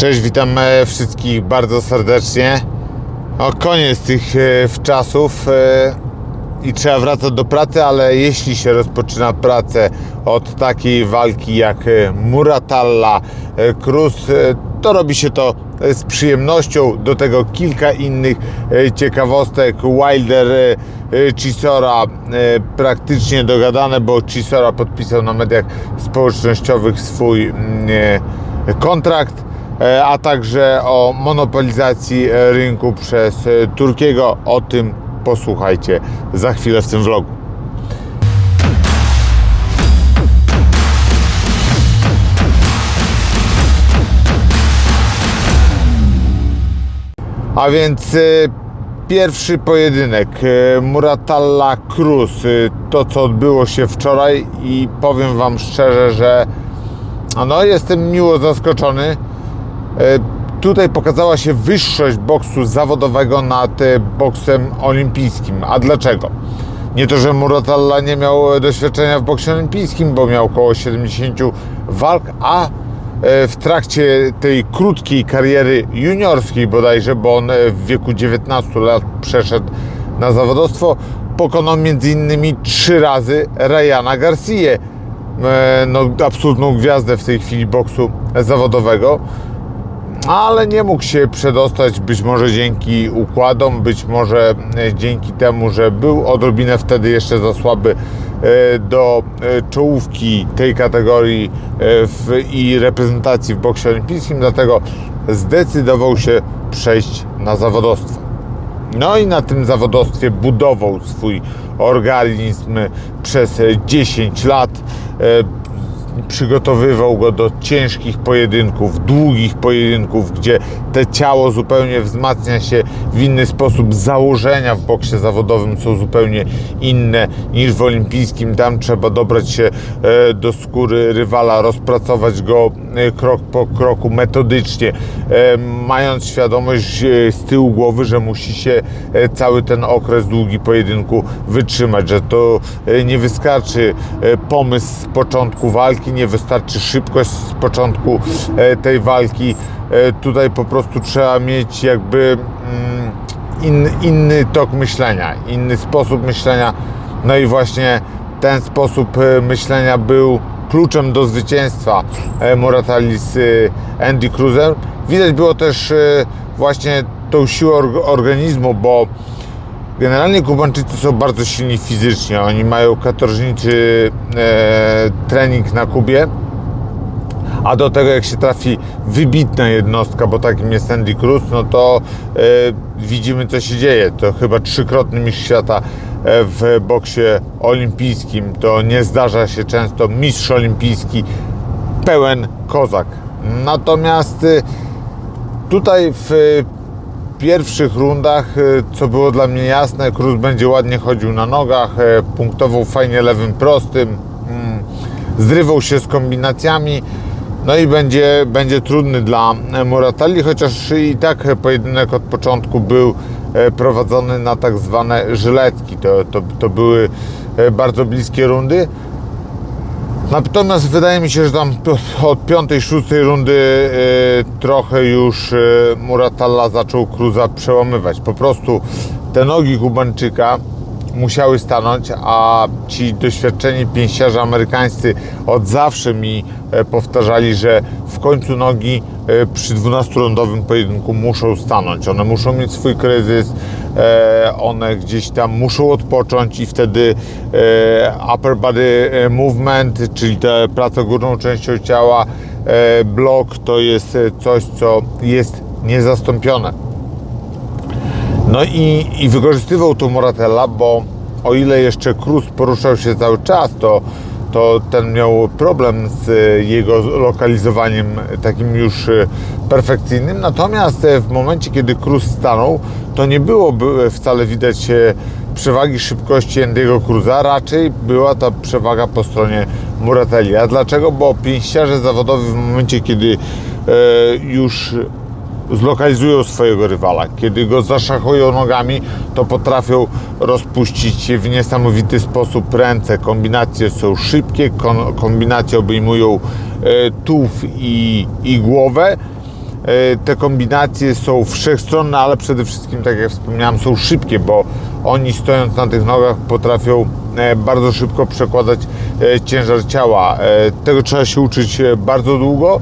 Cześć, witam e, wszystkich bardzo serdecznie. O, koniec tych e, wczasów e, i trzeba wracać do pracy, ale jeśli się rozpoczyna pracę od takiej walki jak Muratalla Cruz, to robi się to z przyjemnością. Do tego kilka innych ciekawostek. Wilder Chisora praktycznie dogadane, bo Chisora podpisał na mediach społecznościowych swój mm, kontrakt a także o monopolizacji e, rynku przez e, Turkiego. O tym posłuchajcie za chwilę w tym vlogu. A więc e, pierwszy pojedynek e, Muratalla Cruz, e, to co odbyło się wczoraj i powiem Wam szczerze, że no, jestem miło zaskoczony. E, Tutaj pokazała się wyższość boksu zawodowego nad e, boksem olimpijskim. A dlaczego? Nie to, że Muratalla nie miał e, doświadczenia w boksie olimpijskim, bo miał około 70 walk, a w trakcie tej krótkiej kariery juniorskiej bodajże, bo on w wieku 19 lat przeszedł na zawodowstwo, pokonał innymi trzy razy Ryana Garcia, no, absolutną gwiazdę w tej chwili boksu zawodowego ale nie mógł się przedostać, być może dzięki układom, być może e, dzięki temu, że był odrobinę wtedy jeszcze za słaby e, do e, czołówki tej kategorii w, i reprezentacji w boksie olimpijskim, dlatego zdecydował się przejść na zawodowstwo. No i na tym zawodowstwie budował swój organizm przez 10 lat. Przygotowywał go do ciężkich pojedynków, długich pojedynków, gdzie te ciało zupełnie wzmacnia się w inny sposób. Założenia w boksie zawodowym są zupełnie inne niż w olimpijskim. Tam trzeba dobrać się e, do skóry rywala, rozpracować go e, krok po kroku metodycznie, e, mając świadomość z tyłu głowy, że musi się cały ten okres długi pojedynku wytrzymać, że to nie wystarczy pomysł z początku walki, nie wystarczy szybkość z początku e, tej walki. E, Tutaj po prostu trzeba mieć jakby mm, in, inny tok myślenia, inny sposób myślenia. No i właśnie ten sposób e, myślenia był kluczem do zwycięstwa Moratali z Andy Cruzem. Widać było też właśnie tą siłę org- organizmu, bo Generalnie Kubańczycy są bardzo silni fizycznie. Oni mają katorżniczy e, trening na Kubie. A do tego, jak się trafi wybitna jednostka, bo takim jest Andy Cruz, no to e, widzimy, co się dzieje. To chyba trzykrotny mistrz świata e, w boksie olimpijskim. To nie zdarza się często. Mistrz olimpijski, pełen kozak. Natomiast e, tutaj w pierwszych rundach, y, co było dla mnie jasne, Cruz będzie ładnie chodził na nogach, e, punktował fajnie lewym prostym, mm, zrywał się z kombinacjami, no i będzie, będzie trudny dla Muratali, chociaż i tak pojedynek od początku był e, prowadzony na tak zwane żyletki. To, to, to były e, bardzo bliskie rundy. Natomiast wydaje mi się, że tam od piątej, szóstej rundy e, trochę już e, Muratalla zaczął Cruza przełamywać. Po prostu te nogi Kubańczyka musiały stanąć, a ci doświadczeni pięściarze amerykańscy od zawsze mi e, powtarzali, że w końcu nogi przy 12-rundowym pojedynku muszą stanąć. One muszą mieć swój kryzys, e, one gdzieś tam muszą odpocząć i wtedy e, upper body e, movement, czyli ta praca górną częścią ciała, e, blok to jest e, coś, co jest niezastąpione. No i, i wykorzystywał to Moratella, bo o ile jeszcze Cruz poruszał się cały czas, to, to ten miał problem z e, jego lokalizowaniem takim już e, perfekcyjnym. Natomiast e, w momencie, kiedy Cruz stanął, to nie było by- wcale widać przewagi szybkości Andy'ego Cruza, raczej była ta przewaga po stronie Muratelli. A dlaczego? Bo pięściarze zawodowi w momencie, kiedy już zlokalizują swojego rywala. Kiedy go zaszachują nogami, to potrafią rozpuścić w niesamowity sposób ręce. Kombinacje są szybkie, kombinacje obejmują e, tułów i, i głowę. te kombinacje są wszechstronne, ale przede wszystkim, tak jak wspomniałem, są szybkie, bo oni stojąc na tych nogach potrafią e, bardzo szybko przekładać e, ciężar ciała. E, Tego trzeba się uczyć e, bardzo długo,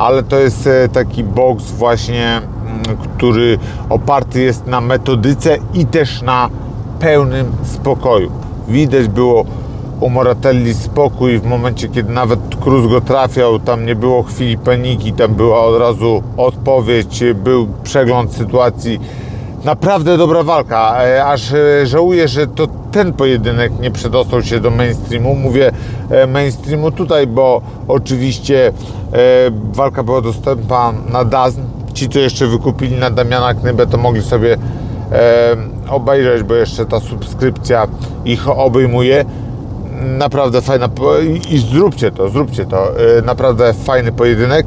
ale to jest e, taki boks właśnie, mm, który oparty jest na metodyce i też na pełnym spokoju. Widać było u Moratelli spokój w momencie, kiedy nawet Cruz go trafiał, tam nie było chwili paniki, tam była od razu odpowiedź, był przegląd sytuacji. Naprawdę dobra walka, e, aż e, żałuję, że to ten pojedynek nie przedostał się do mainstreamu. Mówię e, mainstreamu tutaj, bo oczywiście walka była dostępna na DAZN. Ci, co jeszcze wykupili na Damiana Knybę, to mogli sobie obejrzeć, bo jeszcze ta subskrypcja ich obejmuje. Naprawdę fajna i zróbcie to, zróbcie to. Naprawdę fajny pojedynek.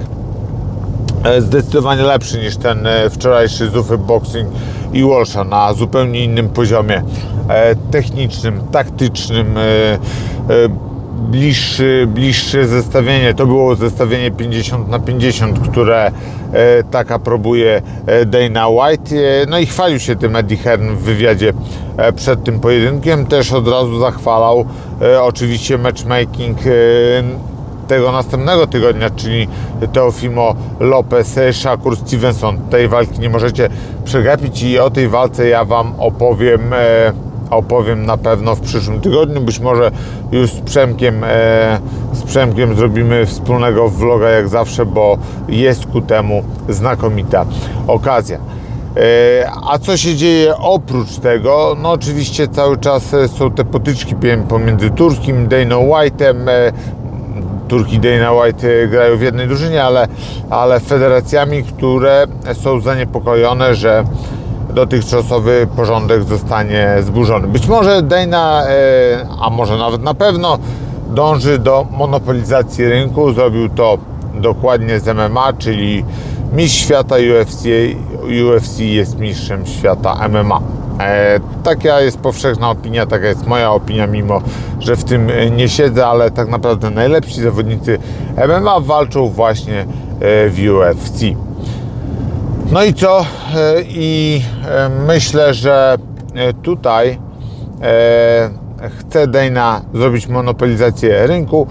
Zdecydowanie lepszy niż ten wczorajszy Zufy Boxing i Walsha na zupełnie innym poziomie e, technicznym, taktycznym. e, e, Bliższy, bliższe zestawienie to było zestawienie 50 na 50, które e, tak aprobuje e, Dana White. No i chwalił się tym Eddie Hearn w wywiadzie przed tym pojedynkiem. Też od razu zachwalał oczywiście matchmaking tego następnego tygodnia, czyli Teofimo Lopez, Shakur Stevenson. Tej walki nie możecie przegapić i o tej walce ja Wam opowiem, e, opowiem na pewno w przyszłym tygodniu. Być może już z Przemkiem, e, z Przemkiem zrobimy wspólnego vloga jak zawsze, bo jest ku temu znakomita okazja. E, A co się dzieje oprócz tego? No oczywiście cały czas są te potyczki pomiędzy Turkim, Dana White'em, e, Turki Dana White e, grają w jednej drużynie, ale, ale federacjami, które są zaniepokojone, że dotychczasowy porządek zostanie zburzony. Być może Dana, e, a może nawet na pewno, dąży do monopolizacji rynku. Zrobił to dokładnie z MMA, czyli mistrz świata UFC, UFC jest mistrzem świata MMA. E, taka jest powszechna opinia, taka jest moja opinia, mimo że w tym e, nie siedzę, ale tak naprawdę najlepsi zawodnicy MMA walczą właśnie e, w UFC. No i co? E, I myślę, że tutaj chce Dana zrobić monopolizację rynku.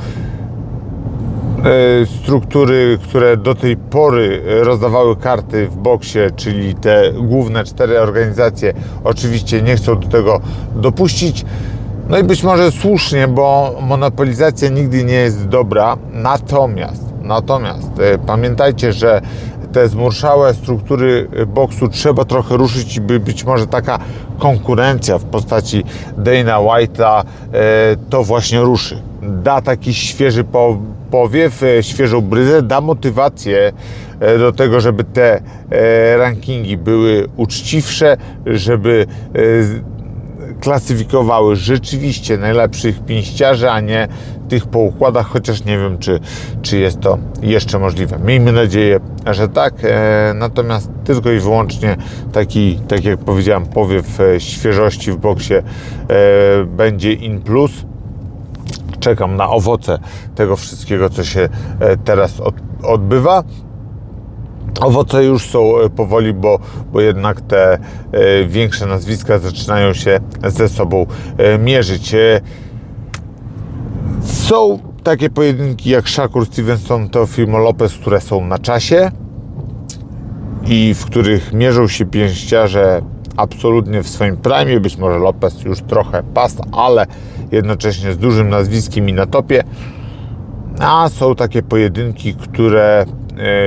E, Struktury, które do tej pory rozdawały karty w boksie, czyli te główne cztery organizacje, oczywiście nie chcą do tego dopuścić. No i być może słusznie, bo monopolizacja nigdy nie jest dobra. Natomiast, natomiast e, pamiętajcie, że te zmurszałe struktury boksu trzeba trochę ruszyć i by być może taka konkurencja w postaci Dana White'a e, to właśnie ruszy. Da taki świeży po, powiew, e, świeżą bryzę, da motywację e, do tego, żeby te rankingi były uczciwsze, żeby klasyfikowały rzeczywiście najlepszych pięściarzy, a nie tych po układach, chociaż nie wiem, czy, czy jest to jeszcze możliwe. Miejmy nadzieję, że tak. E, natomiast tylko i wyłącznie taki, tak jak powiedziałem, powiew e, świeżości w boksie e, będzie in plus czekam na owoce tego wszystkiego, co się teraz od, odbywa. Owoce już są e, powoli, bo, bo jednak te e, większe nazwiska zaczynają się ze sobą e, mierzyć. Są takie pojedynki jak Shakur Stevenson, Teofimo Lopez, które są na czasie i w których mierzą się pięściarze absolutnie w swoim prime. Być może Lopez już trochę pasta, ale jednocześnie z dużym nazwiskiem i na topie. A są takie pojedynki, które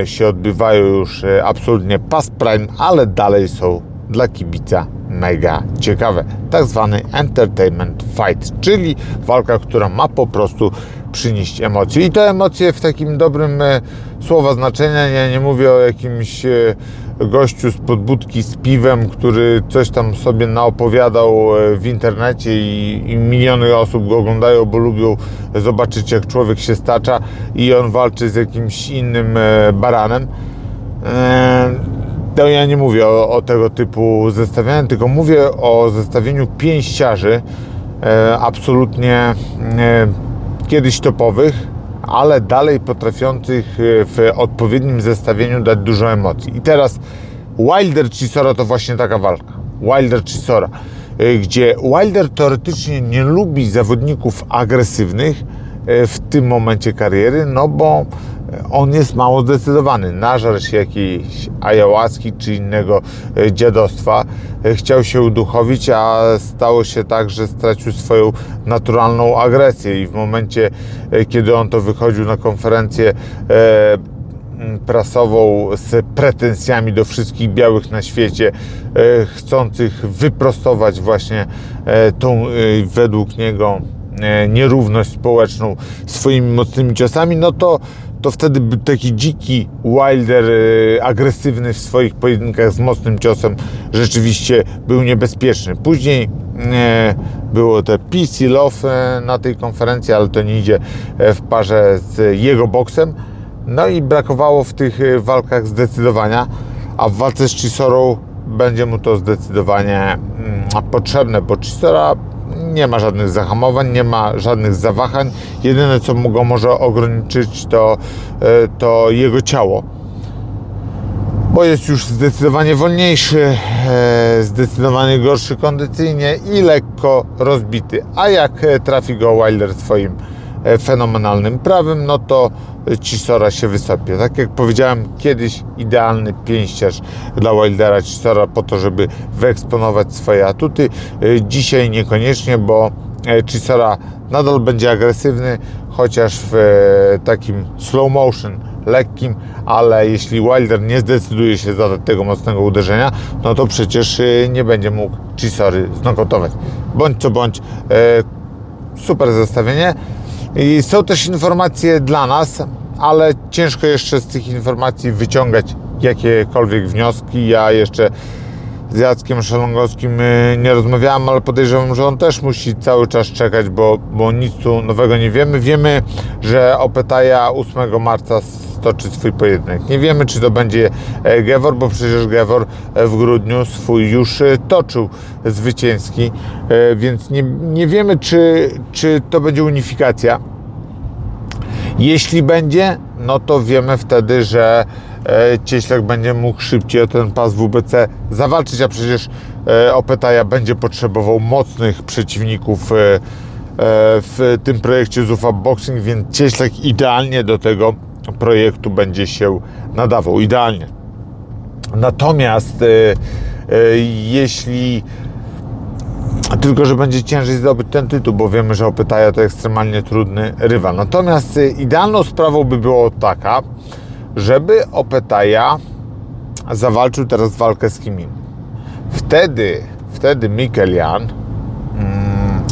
się odbywają już e, absolutnie past prime, ale dalej są dla kibica mega ciekawe. Tak zwany entertainment fight, czyli walka, która ma po prostu przynieść emocje. I te emocje w takim dobrym e, słowa znaczenia. Ja nie mówię o jakimś e, gościu z podbudki z piwem, który coś tam sobie naopowiadał e, w internecie i, i miliony osób go oglądają, bo lubią zobaczyć jak człowiek się stacza i on walczy z jakimś innym baranem. To ja nie mówię o, o tego typu zestawieniu, tylko mówię o zestawieniu pięściarzy absolutnie kiedyś topowych, ale dalej potrafiących e, w odpowiednim zestawieniu dać dużo emocji. I teraz Wilder Chisora to właśnie taka walka. Wilder Chisora, e, gdzie Wilder teoretycznie nie lubi zawodników agresywnych e, w tym momencie kariery, no bo on jest mało zdecydowany. Nażar się jakiejś ayahuaski czy innego e, dziadostwa. E, Chciał się uduchowić, a stało się tak, że stracił swoją naturalną agresję i w momencie, e, kiedy on to wychodził na konferencję prasową z pretensjami do wszystkich białych na świecie, chcących wyprostować właśnie tą według niego nierówność społeczną swoimi mocnymi ciosami, no to, to wtedy był taki dziki Wilder, e, agresywny w swoich pojedynkach z mocnym ciosem, rzeczywiście był niebezpieczny. Później e, było te peace love e, na tej konferencji, ale to nie idzie w parze z jego boksem. No i brakowało w tych walkach zdecydowania, a w walce z Chisorą będzie mu to zdecydowanie mm, potrzebne, bo Chisora nie ma żadnych zahamowań, nie ma żadnych zawahań. Jedyne, co go może ograniczyć, to, e, to jego ciało. Bo jest już zdecydowanie wolniejszy, e, zdecydowanie gorszy kondycyjnie i lekko rozbity. A jak e, trafi go Wilder swoim fenomenalnym prawem, no to Cisora się wysopie. Tak jak powiedziałem kiedyś, idealny pięściarz dla Wildera Cisora po to, żeby wyeksponować swoje atuty. E, Dzisiaj niekoniecznie, bo e, Cisora nadal będzie agresywny, chociaż w e, takim slow motion, lekkim, ale jeśli Wilder nie zdecyduje się zadać tego mocnego uderzenia, no to przecież e, nie będzie mógł Chisory znokautować. Bądź co bądź, e, super zestawienie. I są też informacje dla nas, ale ciężko jeszcze z tych informacji wyciągać jakiekolwiek wnioski. Ja jeszcze z Jackiem Szalongowskim y, nie rozmawiałem, ale podejrzewam, że on też musi cały czas czekać, bo, bo nic tu nowego nie wiemy. Wiemy, że Opetaja 8 marca stoczy swój pojedynek. Nie wiemy, czy to będzie e, Gewor, bo przecież Gewor e, w grudniu swój już e, toczył zwycięski, więc nie, nie wiemy, czy, czy to będzie unifikacja. Jeśli będzie, no to wiemy wtedy, że Cieślak będzie mógł szybciej o ten pas WBC zawalczyć, a przecież Opetaja będzie potrzebował mocnych przeciwników w tym projekcie Zufa Boxing, więc Cieślak idealnie do tego projektu będzie się nadawał. Idealnie. Natomiast e, e, jeśli tylko, że będzie ciężej zdobyć ten tytuł, bo wiemy, że Opytaja to ekstremalnie trudny rywal. Natomiast y, idealną sprawą by było taka, żeby Opetaja zawalczył teraz walkę z kim innym. Wtedy, wtedy Mikkel Jan mm,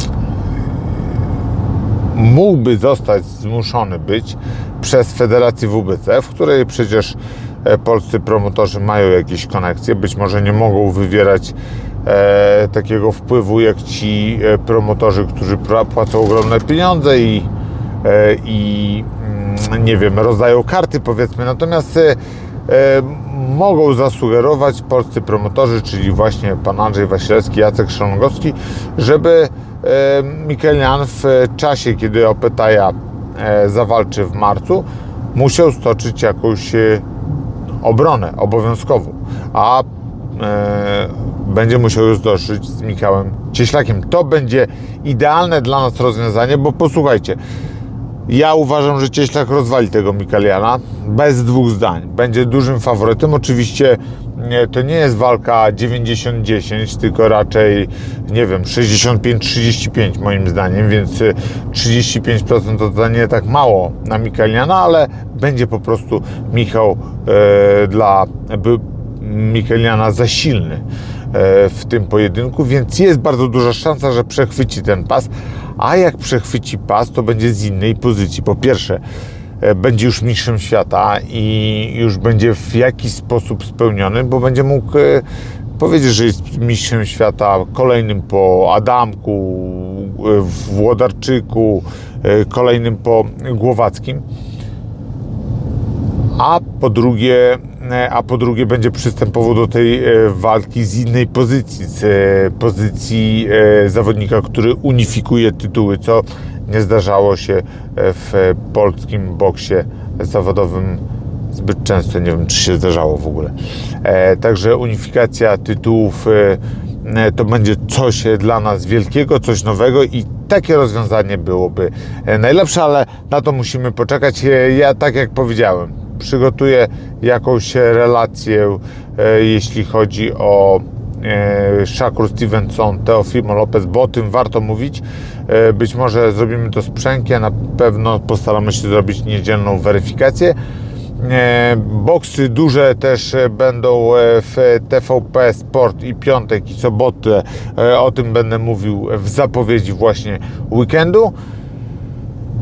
mógłby zostać zmuszony być przez Federację WBC, w której przecież e, polscy promotorzy mają jakieś konekcje, być może nie mogą wywierać e, takiego wpływu jak ci e, promotorzy, którzy płacą ogromne pieniądze i, e, i mm, nie wiem, rozdają karty powiedzmy, natomiast e, e, mogą zasugerować polscy promotorzy, czyli właśnie pan Andrzej Wasilewski, Jacek Szalongowski, żeby e, w czasie, kiedy Opetaja zawalczy w marcu, musiał stoczyć jakąś e, obronę obowiązkową, a e, będzie musiał już zdążyć z Michałem Cieślakiem. To będzie idealne dla nas rozwiązanie, bo posłuchajcie, ja uważam, że Cieślak rozwali tego Mikaliana bez dwóch zdań. Będzie dużym faworytem. Oczywiście to nie jest walka 90-10, tylko raczej, nie wiem, 65-35 moim zdaniem, więc y, 35% to, to nie tak mało na Mikaliana, ale będzie po prostu Michał e, dla by, Mikeliana za silny e, w tym pojedynku, więc jest bardzo duża szansa, że przechwyci ten pas. A jak przechwyci pas, to będzie z innej pozycji. Po pierwsze, e, będzie już mistrzem świata i już będzie w jakiś sposób spełniony, bo będzie mógł e, powiedzieć, że jest mistrzem świata kolejnym po Adamku, e, Włodarczyku, kolejnym po Głowackim a po drugie, e, a po drugie będzie przystępował do tej e, walki z innej pozycji, z e, pozycji zawodnika, który unifikuje tytuły, co nie zdarzało się w polskim boksie zawodowym zbyt często, nie wiem czy się zdarzało w ogóle. Także unifikacja tytułów to będzie coś dla nas wielkiego, coś nowego i takie rozwiązanie byłoby najlepsze, ale na to musimy poczekać. Ja tak jak powiedziałem, przygotuję jakąś relację, e, jeśli chodzi o e, Shakur Stevenson, Teofimo Lopez, bo o tym warto mówić. E, Być może zrobimy to z Przęki, a na pewno postaramy się zrobić niedzielną weryfikację. Boksy duże też będą w TVP Sport i piątek i sobotę. O tym będę mówił w zapowiedzi właśnie weekendu.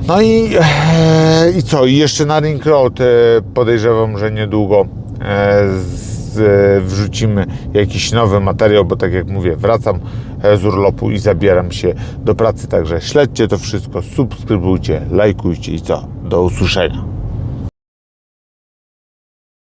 No i, e, i co? I jeszcze na Ring Road e, podejrzewam, że niedługo e, z, wrzucimy jakiś nowy materiał, bo tak jak mówię, wracam z urlopu i zabieram się do pracy. Także śledźcie to wszystko, subskrybujcie, lajkujcie i co? Do usłyszenia.